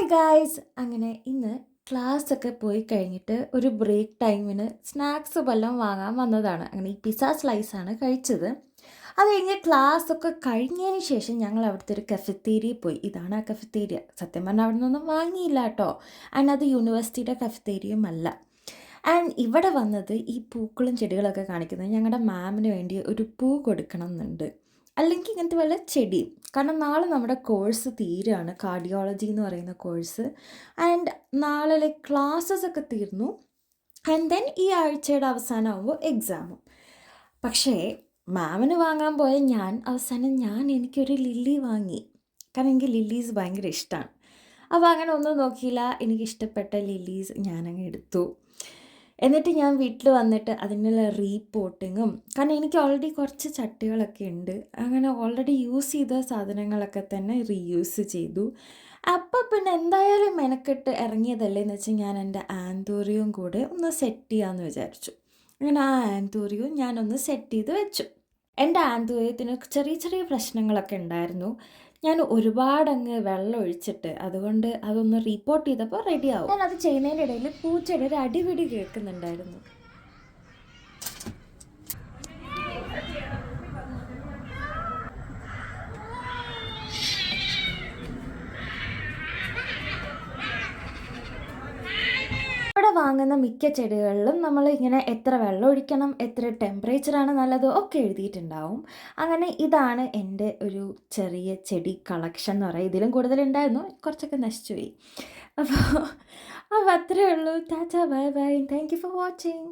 Hi guys അങ്ങനെ ഇന്ന് class ഒക്കെ പോയി കഴിഞ്ഞിട്ട് ഒരു ബ്രേക്ക് ടൈമിന് സ്നാക്സ് വല്ലതും വാങ്ങാൻ വന്നതാണ്. അങ്ങനെ ഈ പിസ സ്ലൈസ് ആണ് കഴിച്ചത്. അത് കഴിഞ്ഞ് ക്ലാസ് ഒക്കെ കഴിഞ്ഞതിന് ശേഷം ഞങ്ങൾ അവിടുത്തെ ഒരു കഫത്തേരിയ പോയി. ഇതാണ് ആ കഫത്തേരിയ സത്യം പറഞ്ഞാൽ അവിടെ നിന്നൊന്നും വാങ്ങിയില്ല കേട്ടോ. ആൻഡ് അത് യൂണിവേഴ്സിറ്റിയുടെ കഫത്തേരിയും അല്ല. ആൻഡ് ഇവിടെ വന്നത് ഈ പൂക്കളും ചെടികളൊക്കെ കാണിക്കുന്നത് ഞങ്ങളുടെ മാമിന് വേണ്ടി ഒരു പൂ കൊടുക്കണം എന്നുണ്ട്. അല്ലെങ്കിൽ ഇങ്ങനത്തെ വല്ല ചെടിയും കാരണം നാളെ നമ്മുടെ കോഴ്സ് തീരുകയാണ് കാർഡിയോളജി എന്ന് പറയുന്ന കോഴ്സ് ആൻഡ് നാളെ ലൈക്ക് ക്ലാസ്സസ് ഒക്കെ തീർന്നു. ആൻഡ് ദെൻ ഈ ആഴ്ചയുടെ അവസാനമാകുമ്പോൾ എക്സാമും പക്ഷേ മാമിന് വാങ്ങാൻ പോയ ഞാൻ അവസാനം ഞാൻ എനിക്കൊരു ലില്ലി വാങ്ങി. കാരണം എനിക്ക് ലില്ലീസ് ഭയങ്കര ഇഷ്ടമാണ് അപ്പോൾ അങ്ങനെ ഒന്നും നോക്കിയില്ല. എനിക്കിഷ്ടപ്പെട്ട ലില്ലീസ് ഞാനങ്ങ് എടുത്തു. എന്നിട്ട് ഞാൻ വീട്ടിൽ വന്നിട്ട് അതിനുള്ള റീപോട്ടിങ്ങും കാരണം എനിക്ക് ഓൾറെഡി കുറച്ച് ചട്ടികളൊക്കെ ഉണ്ട്. അങ്ങനെ ഓൾറെഡി യൂസ് ചെയ്ത സാധനങ്ങളൊക്കെ തന്നെ റീയൂസ് ചെയ്തു. അപ്പോൾ പിന്നെ എന്തായാലും മെനക്കെട്ട് ഇറങ്ങിയതല്ലേ എന്ന് വെച്ചാൽ ഞാൻ എന്റെ ആന്തോറിയും കൂടെ ഒന്ന് സെറ്റ് ചെയ്യാമെന്ന് വിചാരിച്ചു. അങ്ങനെ ആ ആന്തോറിയും ഞാനൊന്ന് സെറ്റ് ചെയ്ത് വെച്ചു. എന്റെ ആന്തോറിയത്തിന് ചെറിയ ചെറിയ പ്രശ്നങ്ങളൊക്കെ ഉണ്ടായിരുന്നു. ഞാൻ ഒരുപാടങ്ങ് വെള്ളം ഒഴിച്ചിട്ട് അതുകൊണ്ട് അതൊന്ന് റിപ്പോർട്ട് ചെയ്തപ്പോൾ റെഡിയാവും ഞാൻ അത് ചെയ്യുന്നതിന്റെ ഇടയിൽ പൂച്ചയുടെ ഒരു അടിപിടി കേൾക്കുന്നുണ്ടായിരുന്നു. വാങ്ങുന്ന മിക്ക ചെടികളിലും നമ്മൾ ഇങ്ങനെ എത്ര വെള്ളം ഒഴിക്കണം എത്ര ടെമ്പറേച്ചറാണ് നല്ലത് ഒക്കെ എഴുതിയിട്ടുണ്ടാവും. അങ്ങനെ ഇതാണ് എന്റെ ഒരു ചെറിയ ചെടി കളക്ഷൻ എന്ന് പറയുക ഇതിലും കൂടുതലുണ്ടായിരുന്നു കുറച്ചൊക്കെ നശിച്ചുപോയി. അപ്പോൾ അപ്പോൾ അത്രയേ ഉള്ളൂ. Tata bye bye. Thank you for watching